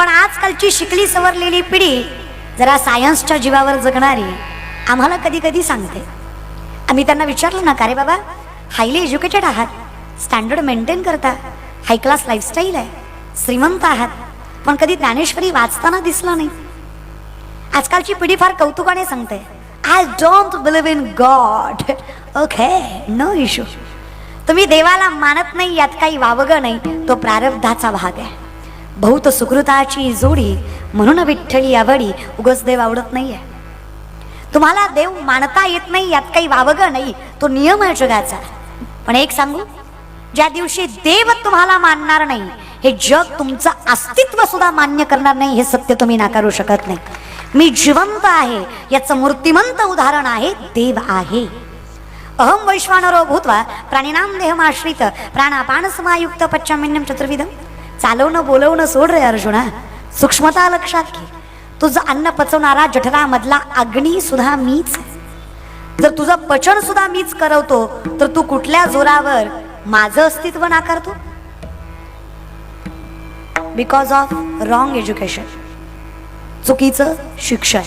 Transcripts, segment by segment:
पण आजकालची शिकली सवरलेली पिढी जरा सायन्सच्या जीवावर जगणारी आम्हाला कधी कधी सांगते. आम्ही त्यांना विचारलं ना का रे बाबा? हायली एज्युकेटेड आहात. स्टँडर्ड मेंटेन करता. हाय क्लास लाईफस्टाईल आहे. श्रीमंत आहात. पण कधी ज्ञानेश्वरी वाचताना दिसला नाही. आजकालची पिढी फार कौतुकाने सांगते I don't believe in God okay no issue तुम्ही देवाला मानत नाही यात काही वावगं नाही. तो प्रारब्धाचा भाग आहे. बहुत सुकृताची जोडी म्हणून विठ्ठली आवडी उगच देव आवडत नाहीये. तुम्हाला देव मानता येत नाही यात काही वावगं नाही तो नियम आहे जगाचा. पण एक सांगू ज्या दिवशी देव तुम्हाला मानणार नाही हे जग तुमचं अस्तित्व सुद्धा मान्य करणार नाही हे सत्य तुम्ही नाकारू शकत नाही. मी जिवंत आहे याचं मूर्तिमंत उदाहरण आहे देव आहे. अहम वैश्वानरो भूत्वा प्राणिनाम देहमाश्रित प्राणापान समायुक्त पच्चामिन्यम चतुर्विधम. चालवणं बोलवणं सोड रे अर्जुना सूक्ष्मता लक्षात घे. तुझं अन्न पचवणारा जठरामधला अग्नी सुद्धा मीच आहे. जर तुझं पचन सुद्धा मीच करवतो तर तू कुठल्या जोरावर माझं अस्तित्व नाकारतो? बिकॉज ऑफ रॉंग एज्युकेशन चुकीचं शिक्षण.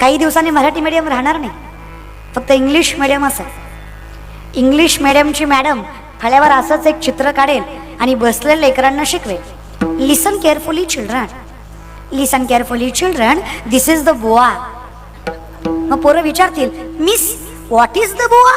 काही दिवसांनी मराठी मीडियम राहणार नाही. फक्त इंग्लिश मिडियमच आहे इंग्लिश मिडियमची मॅडम फळ्यावर असंच एक चित्र काढेल. आणि बसलेल्या लेकरांना शिकवेल listen carefully children listen carefully children this is the boa मग पोरं विचारतील miss what is the boa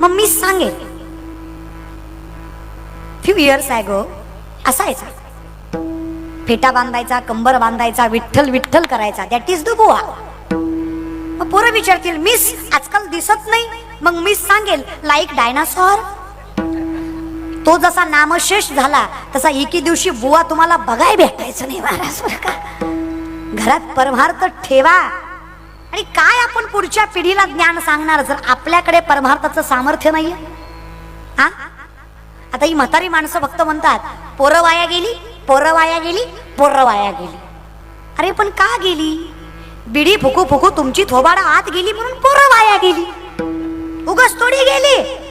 मग मिस सांगेल फ्यू इयर्स आय गो असायचा. फेटा बांधायचा कंबर बांधायचा विठ्ठल विठ्ठल करायचा. दॅट इज द बोआ मग पोरं विचारतील मिस आजकाल दिसत नाही. मग मिस सांगेल लाईक डायनासॉर तो जसा नामशेष झाला तसा एके दिवशी बुवा तुम्हाला बघाय भेटायचं नाही महाराज बरं का? घरात परमार्थ ठेवा. आणि काय आपण पुढच्या पिढीला ज्ञान सांगणार जर आपल्याकडे परमार्थाचं सामर्थ्य नाहीये? हा? आता ही म्हातारी माणसं फक्त म्हणतात पोरं वाया गेली पोरं वाया गेली पोरं वाया गेली. अरे पण का गेली? बिडी फुकू फुकू तुमची थोबाडा आत गेली म्हणून पोरं वाया गेली. उगच थोडी गेली.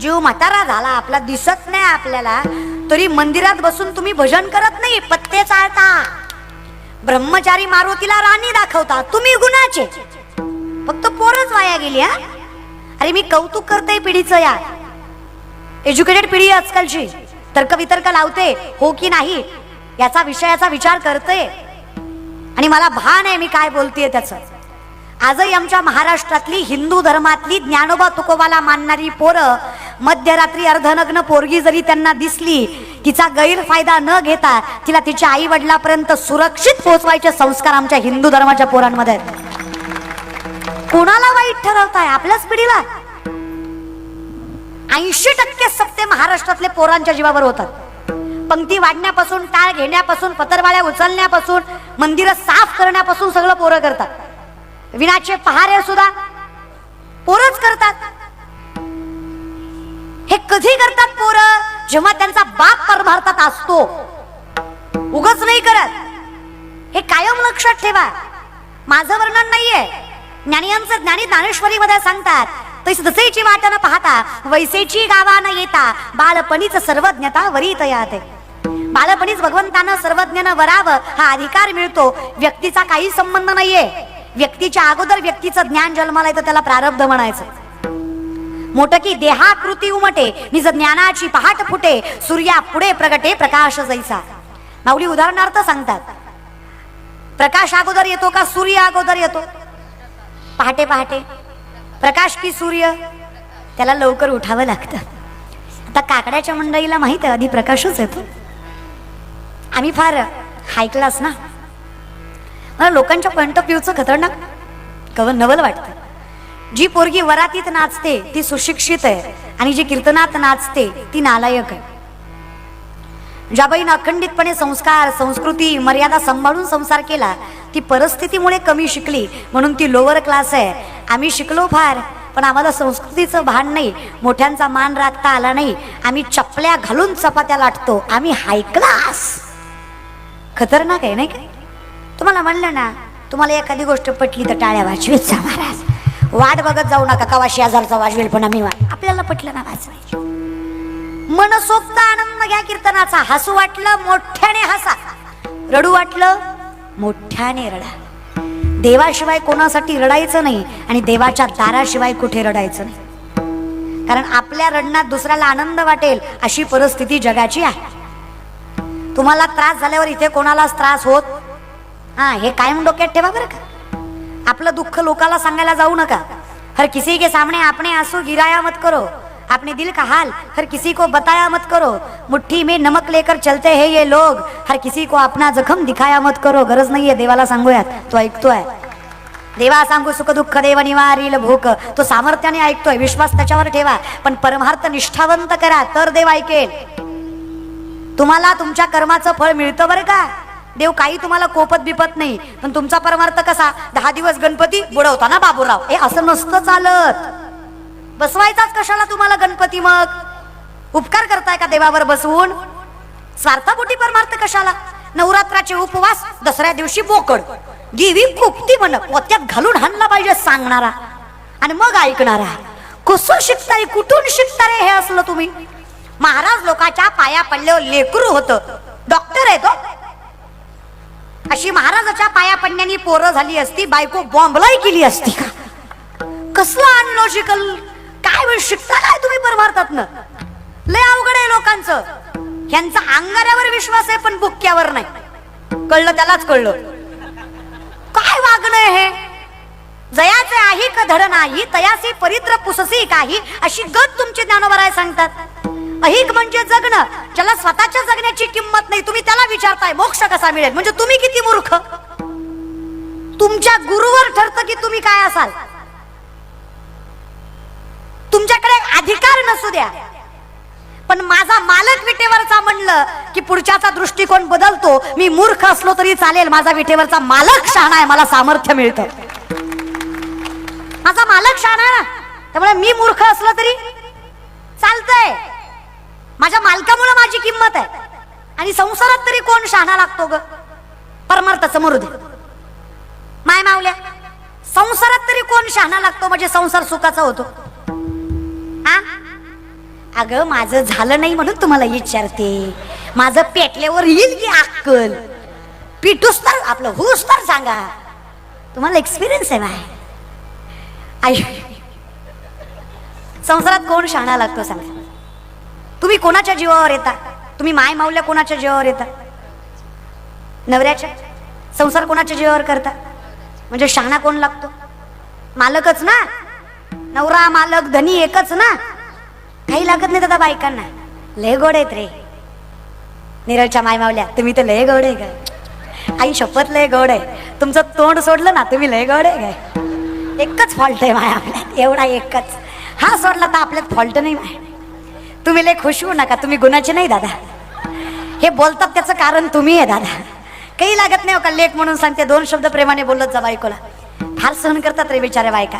जीव म्हातारा झाला आपला दिसत नाही आपल्याला. तरी मंदिरात बसून तुम्ही भजन करत नाही पत्ते चालता ब्रह्मचारी मारुतीला राणी दाखवता तुम्ही गुणाचे. फक्त पोरच वाया गेली हा? अरे मी कौतुक करते पिढीचं या. एज्युकेटेड पिढी आजकालची आजकालची. तर्कवितर्क लावते हो की नाही? याचा विषयाचा विचार करते. आणि मला भान आहे मी काय बोलतेय त्याचं. आजही आमच्या महाराष्ट्रातली हिंदू धर्मातली ज्ञानोबा तुकोबाला मानणारी पोरं मध्यरात्री अर्धनग्न पोरगी जरी त्यांना दिसली तिचा गैरफायदा न घेता तिला तिच्या आई वडिलापर्यंत सुरक्षित पोहोचवायचे संस्कार आमच्या हिंदू धर्माच्या पोरांमध्ये आहेत. कोणाला वाईट ठरवताय? आपल्याच पिढीला ऐंशी टक्के सत्ते महाराष्ट्रातले पोरांच्या जीवावर होतात. पंक्ती वाढण्यापासून टाळ घेण्यापासून पतरवाळ्या उचलण्यापासून मंदिरं साफ करण्यापासून सगळं पोरं करतात. विनाचे पहारे सुद्धा पोरच करतात. हे कधी करतात पोरं? जेव्हा त्यांचा बाप परमार्थात असतो. उगच नाही करत. हे कायम लक्षात ठेवा. माझं वर्णन नाहीये. ज्ञानियांचं ज्ञानी ज्ञानेश्वरी मध्ये सांगतात तैस जसेची वाट न पाहता वैसेची गावा न येता बालपणीच सर्वज्ञता वरी तयात. बालपणीच भगवंतानं सर्वज्ञानं वरावं हा अधिकार मिळतो. व्यक्तीचा काही संबंध नाहीये. व्यक्तीच्या अगोदर व्यक्तीचं ज्ञान जन्माला येतं त्याला प्रारब्ध म्हणायचं. मोटकी देहाकृती उमटे निज ज्ञानाची पहाट फुटे सूर्या पुढे प्रगटे प्रकाश जैसा. माऊली उदाहरणार्थ सांगतात प्रकाश अगोदर येतो का सूर्य अगोदर येतो? पहाटे पहाटे. प्रकाश की सूर्य? त्याला लवकर उठावं लागतं. आता काकड्याच्या मंडईला माहीत आहे आधी प्रकाशच येतो. आम्ही फार हाय क्लास ना. मला लोकांच्या पॉइंट ऑफ व्ह्यूचं खतरनाक कव नवल वाटतं. जी पोरगी वरातीत नाचते ती सुशिक्षित आहे आणि जी कीर्तनात नाचते ती नालायक आहे. ज्या बाईनं अखंडितपणे संस्कार संस्कृती मर्यादा सांभाळून संसार केला ती परिस्थितीमुळे कमी शिकली म्हणून ती लोअर क्लास आहे. आम्ही शिकलो फार पण आम्हाला संस्कृतीचं भान नाही मोठ्यांचा मान राखता आला नाही आम्ही चपल्या घालून चपात्या लाटतो आम्ही हाय क्लास खतरनाक आहे नाही काय तुम्हाला म्हणलं ना तुम्हाला एखादी गोष्ट पटली तर टाळ्या वाजवीत जा महाराज. वाट बघत जाऊ नका कवा शेजारचा वाजवेल पण आम्ही वाट आपल्याला पटलं ना वाजवायची मनसोक्त आनंद घ्या कीर्तनाचा. हसू वाटलं मोठ्याने हसा. रडू वाटलं मोठ्याने रडा. देवाशिवाय कोणासाठी रडायचं नाही आणि देवाच्या दाराशिवाय कुठे रडायचं नाही. कारण आपल्या रडण्यात दुसऱ्याला आनंद वाटेल अशी परिस्थिती जगाची आहे. तुम्हाला त्रास झाल्यावर इथे कोणालाच त्रास होत हा हे कायम डोक्यात ठेवा बरं का. आपलं दुःख लोकाला सांगायला जाऊ नका. हर किसी के सामने आपने आंसू गिराया मत करो. अपने दिल का हाल हर किसी को बताया मत करो. मुट्ठी में नमक लेकर चलते हैं ये लोग. हर किसी को अपना जखम दिखाया मत करो. गरज नाहीये देवाला सांगूयात तो ऐकतोय देवा सांगू सुख दुःख देव निवारील भूक. तो सामर्थ्याने ऐकतोय. विश्वास त्याच्यावर ठेवा. पण परमार्थ निष्ठावंत करा. तर देव ऐकेल. तुम्हाला तुमच्या कर्माचं फळ मिळतं बरं का? देव काही तुम्हाला कोपत बिपत नाही. पण तुमचा परमार्थ कसा? दहा दिवस गणपती बुडवता ना बाबूराव? हे असं नसतं चालत. बसवायचाच कशाला तुम्हाला गणपती मग? उपकार करताय का देवावर बसवून? स्वार्थापोटी परमार्थ कशाला? नवरात्राचे उपवास दसऱ्या दिवशी बोकड. गिवी खुपती म्हण पोत्यात घालून हाणला पाहिजे सांगणारा. आणि मग ऐकणारा. कसं शिकताय कुठून शिकता रे हे असलं तुम्ही? महाराज लोकाच्या पाया पडल्यावर लेकरू होत. डॉक्टर आहे तो. अशी महाराजाच्या पाया पडण्यानी पोरं झाली असती बायको बॉम्बलाई केली असती का? कसलं अनलॉजिकल काय वेळ शिकता काय तुम्ही परमार्थात लय अवघड आहे लोकांचं. ह्यांचा अंगाऱ्यावर विश्वास आहे पण बुक्क्यावर नाही. कळलं त्यालाच कळलं. काय वागणं हे? जयाचे आहे का धड नाही तयासी परित्र पुससी काही अशी गत तुमची ज्ञानोबराय सांगतात. अहिक म्हणजे जगणं. ज्याला स्वतःच्या जगण्याची किंमत नाही तुम्ही त्याला विचारताय मोक्ष कसा मिळेल? म्हणजे तुम्ही किती मूर्ख? तुमच्या गुरुवर ठरतं की तुम्ही काय असाल. तुमच्याकडे अधिकार नसू द्या. पण माझा मालक विटेवरचा म्हणलं की पुढच्याचा दृष्टिकोन बदलतो. मी मूर्ख असलो तरी चालेल माझा विटेवरचा मालक शहाणा आहे मला सामर्थ्य मिळतं. माझा मालक शहाणा त्यामुळे मी मूर्ख असलो तरी चालतंय. माझ्या मालकामुळे माझी किंमत आहे. आणि संसारात तरी कोण शहाणा लागतो ग? परमार्थाचं मरुदे माय मावल्या संसारात तरी कोण शहाणा लागतो म्हणजे संसार सुखाचा होतो? हा अगं माझं झालं नाही म्हणून तुम्हाला विचारते. माझं पेटल्यावर येईल की अक्कल? पिटूस तर आपलं हुस तर सांगा. तुम्हाला एक्सपिरियन्स आहे बाय आई. संसारात कोण शहाणा लागतो सांगा. तुम्ही कोणाच्या जीवावर येता? तुम्ही माय माऊल्या कोणाच्या जीवावर येता? नवऱ्याच्या? संसार कोणाच्या जीवावर करता? म्हणजे शहाणा कोण लागतो? मालकच ना? नवरा मालक धनी एकच ना? काही लागत नाही दादा बायकांना. लय गोड आहेत रे. निरळच्या माय मावल्या तुम्ही तर लय गोड आहे काय आई शपथ लय गोड आहे. तुमचं तोंड सोडलं ना तुम्ही लय गोड आहे काय एकच फॉल्ट आहे माय आपल्यात एवढा एकच. हा सोडला तर आपल्यात फॉल्ट नाही माय. तुम्ही लय खुश होऊ नका तुम्ही गुणाचे नाही दादा. हे बोलतात त्याचं कारण तुम्ही आहे दादा. काही लागत नाही हो का लेख म्हणून सांगते दोन शब्द प्रेमाने बोलत जा बायकोला. फार सहन करतात रे बिचारे बायका.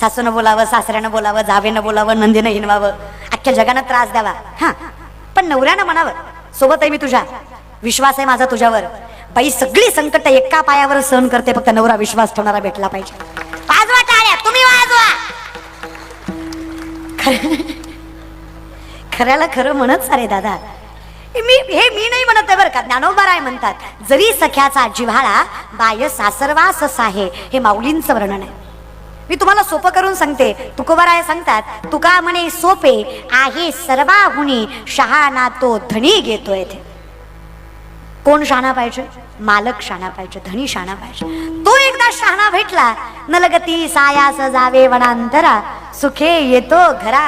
सासूनं बोलावं सासऱ्यानं बोलावं जावेनं बोलावं नंदीनं हिनवावं अख्ख्या जगानं त्रास द्यावा. हा पण नवऱ्यानं म्हणावं सोबत आहे मी तुझ्या. विश्वास आहे माझा तुझ्यावर. बाई सगळी संकट एका पायावर सहन करते फक्त नवरा विश्वास ठेवणारा भेटला पाहिजे. वाजवा टाळ्या तुम्ही वाजवा. खरं- खऱ्याला खरं म्हणत सारे दादा. मी हे मी नाही म्हणत आहे बरं का. ज्ञानोबाराय म्हणतात जरी सख्याचा जिव्हाळा बाय सासरवास आहे हे माऊलींचं वर्णन आहे. मी तुम्हाला सोपं करून सांगते. तुकोबाराय सांगतात तुका म्हणे सोपे आहे सर्वाहुनी शहाणा तो धनी घेतोय ते. कोण शहाणा पाहिजे? मालक शहाणा पाहिजे धनी शहाणा पाहिजे. तो एकदा शहाणा भेटला नलगती सायास जावे वनांतरा सुखे येतो घरा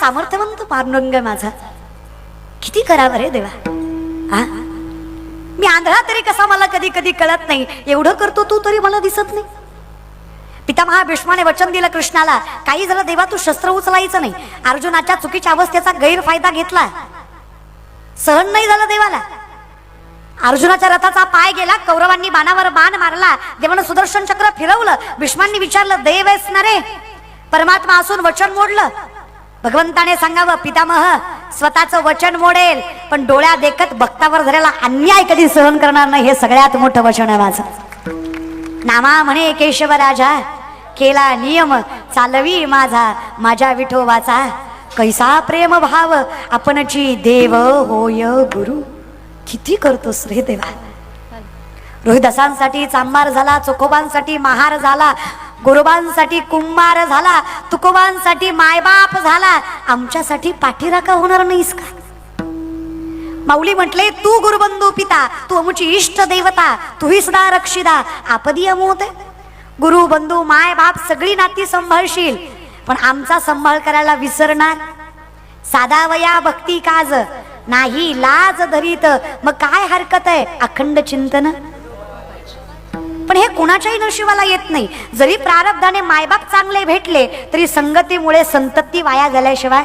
सामर्थ्यवंत पांडुरंग माझा. किती करावं रे देवा? आ? मी आंधळा तरी कसा मला कधी कधी कळत नाही. एवढं करतो तू तरी मला दिसत नाही. पितामहा भीष्माने वचन दिलं कृष्णाला काही झालं देवा तू शस्त्र उचलायचं नाही. अर्जुनाच्या चुकीच्या अवस्थेचा गैरफायदा घेतला. सहन नाही झालं देवाला. अर्जुनाच्या रथाचा पाय गेला कौरवांनी बाणावर बाण मारला देवानं सुदर्शन चक्र फिरवलं. भीष्मांनी विचारलं देव आहेस ना रे? परमात्मा असून वचन मोडलं. भगवंताने सांगावं पितामह स्वतःचं वचन मोडेल पण डोळ्या देखत भक्तावर झालेला अन्याय कधी सहन करणार नाही हे सगळ्यात मोठं वचन आहे माझं. नामा म्हणे केशव राजा केला नियम चालवी माझा माझ्या विठोबाचा कैसा प्रेम भाव आपणची देव होय गुरु. किती करतोस रे देवा. रोहिदासांसाठी चांबार झाला चोखोबांसाठी महार झाला गुरुबांसाठी कुंभार झाला तुकोबांसाठी मायबाप झाला. आमच्यासाठी पाठीराखा होणार नाहीस का? माऊली म्हटले तू गुरुबंधू पिता तू अमुची इष्ट देवता तुही सुद्धा रक्षिदा आपदी अमोत गुरु बंधू माय बाप सगळी नाती सांभाळशील पण आमचा सांभाळ करायला विसरणार. साधा वया भक्ती काज नाही लाज धरीत मग काय हरकत आहे? अखंड चिंतन? पण हे कुणाच्याही नशिबाला येत नाही. जरी प्रारब्धाने मायबाप चांगले भेटले तरी संगतीमुळे संतती वाया झाल्याशिवाय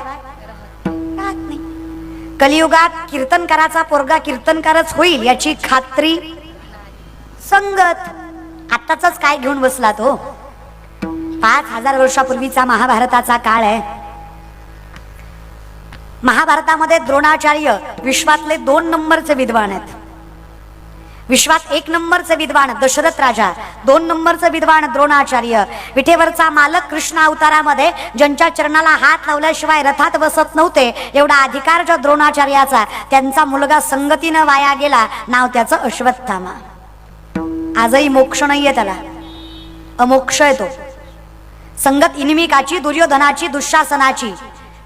कलियुगात कीर्तनकाराचा पोरगा कीर्तनकारच होईल याची खात्री संगत आताच काय घेऊन बसला तो हो? पाच हजार वर्षापूर्वीचा महाभारताचा काळ आहे. महाभारतामध्ये द्रोणाचार्य विश्वातले दोन नंबरचे विद्वान आहेत. विश्वात एक नंबरचे विद्वान दशरथ राजा दोन नंबरचे विद्वान द्रोणाचार्य. विठेवरचा मालक कृष्ण अवतारामध्ये ज्यांच्या चरणाला हात लावल्याशिवाय रथात बसत नव्हते एवढा अधिकार जो द्रोणाचार्याचा त्यांचा मुलगा संगतीनं वाया गेला नाव त्याचं अश्वत्थामा. आजही मोक्ष नाहीये त्याला. अमोक्ष येतो संगत इनिमिकाची दुर्योधनाची दुःशासनाची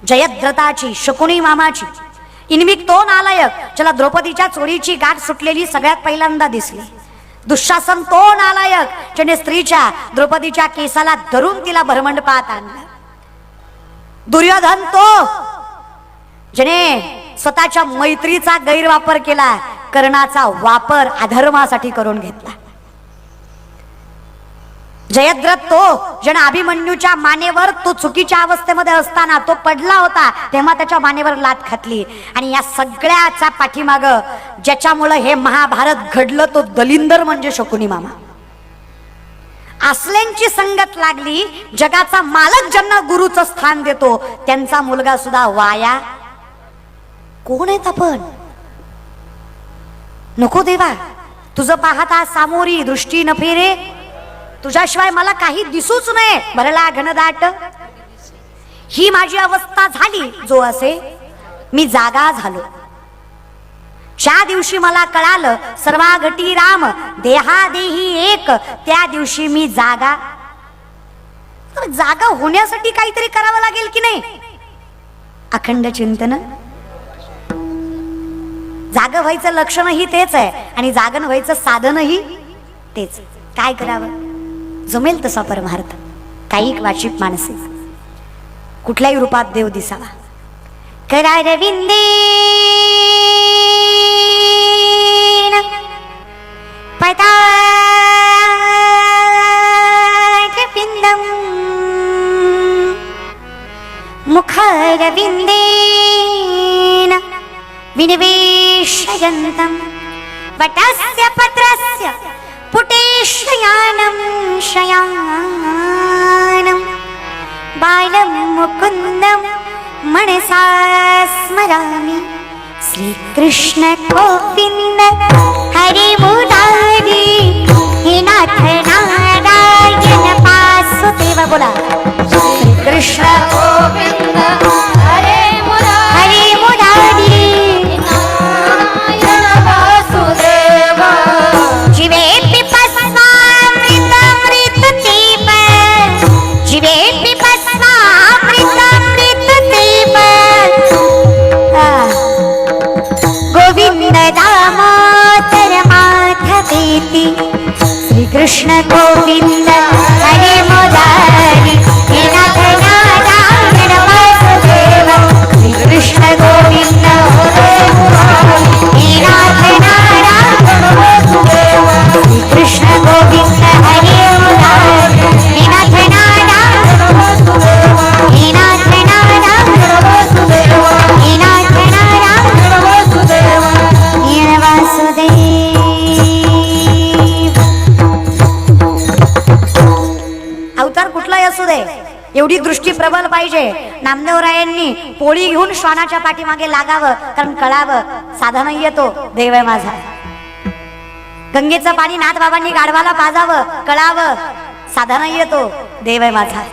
जयद्रथाची शकुनी मामाची. इनिमिक तो नालायक ज्याला द्रौपदीच्या चोरीची गाठ सुटलेली सगळ्यात पहिल्यांदा दिसली. दुःशासन तो नालायक ज्याने स्त्रीच्या द्रौपदीच्या केसाला धरून तिला भरमंडपात आणलं. दुर्योधन तो ज्याने स्वतःच्या मैत्रीचा गैरवापर केला कर्णाचा वापर अधर्मासाठी करून घेतला. जयद्रथ तो ज्याने अभिमन्यूच्या मानेवर तो चुकीच्या अवस्थेमध्ये असताना तो पडला होता तेव्हा त्याच्या मानेवर लात खातली. आणि या सगळ्याचा पाठीमाग ज्याच्यामुळं हे महाभारत घडलं तो दलिंदर म्हणजे शकुनी मामा. असल्यांची संगत लागली जगाचा मालक ज्यांना गुरुचं स्थान देतो त्यांचा मुलगा सुद्धा वाया. कोण आहेत आपण? नको देवा तुझं पाहता सामोरी दृष्टी न फेरे. तुझ्याशिवाय मला काही दिसूच नये. भरला घनदाट. ही माझी अवस्था झाली जो असे मी जागा झालो. ज्या दिवशी मला कळालं सर्वाघटी राम देहा देही एक त्या दिवशी मी जागा. तर जागा होण्यासाठी काहीतरी करावं लागेल की नाही? अखंड चिंतन? जाग व्हायचं लक्षणही तेच आहे आणि जागण व्हायचं साधनही तेच काय करावं? जमेल तसा परमार्थ. काही वाचिक माणसे कुठल्याही रूपात देव दिसावा. करारविंदे. पदापिंदम मुखारविंदेन. विनिवेशयन्तं वटस्य पत्रस्य. ശയാനം ശയാനം ബാലം മുകുന്ദം മനസാ സ്മരാമി ശ്രീകൃഷ്ണ ഗോവിന്ദ ഹരി മുരാരി ഹേ നാഥ നാരായണ പാസുദേവ ബോല ശ്രീകൃഷ്ണ ഗോവിന്ദ पाहिजे. नामदेवरायांनी पोळी घेऊन श्वानाच्या पाठीमागे लागावं कारण कळावं साधा येतो देव आहे माझा. गंगेचं पाणी नाथ बाबांनी गाढवाला पाजावं कळावं साधा येतो देव आहे माझा.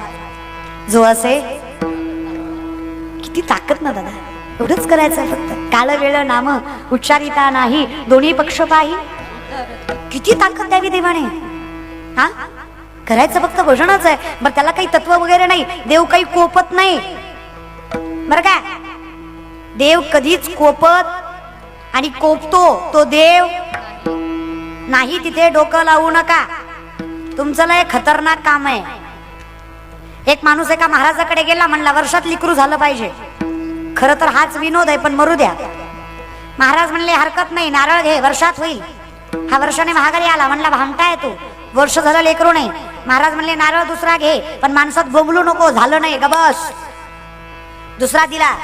जो असे किती ताकद ना दादा. एवढंच करायचं फक्त. काल वेळ नाम उच्चारिता नाही दोन्ही पक्ष पाही. किती ताकद द्यावी देवाने. हा? करायचं फक्त भोजनच आहे. बरं त्याला काही तत्व वगैरे नाही. देव काही कोपत नाही. बरं का? देव कधीच कोपत आणि कोपतो. तो देव नाही तिथे डोकं लावू नका. तुमचं लय खतरनाक काम आहे. एक माणूस एका महाराजाकडे गेला म्हणला वर्षात लिकरू झालं पाहिजे. खर तर हाच विनोद आहे पण मरू द्या. महाराज म्हणले हरकत नाही नारळ घे वर्षात होईल. हा वर्षाने महागारी आला म्हणला भामटा तू. वर्ष झालं लेकरू नाही. महाराज म्हणले नारळ दुसरा घे पण माणसात बोंबलू नको झालं नाही ग बस दुसरा दिला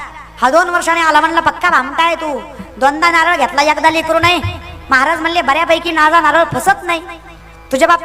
हा दोन वर्षाने आला म्हणला पक्का भांबताय तू दोनदा नारळ घेतला एकदा लेकरू नाही. महाराज म्हणले बऱ्यापैकी नाजा नारळ फसत नाही. तुझ्या बाबतीत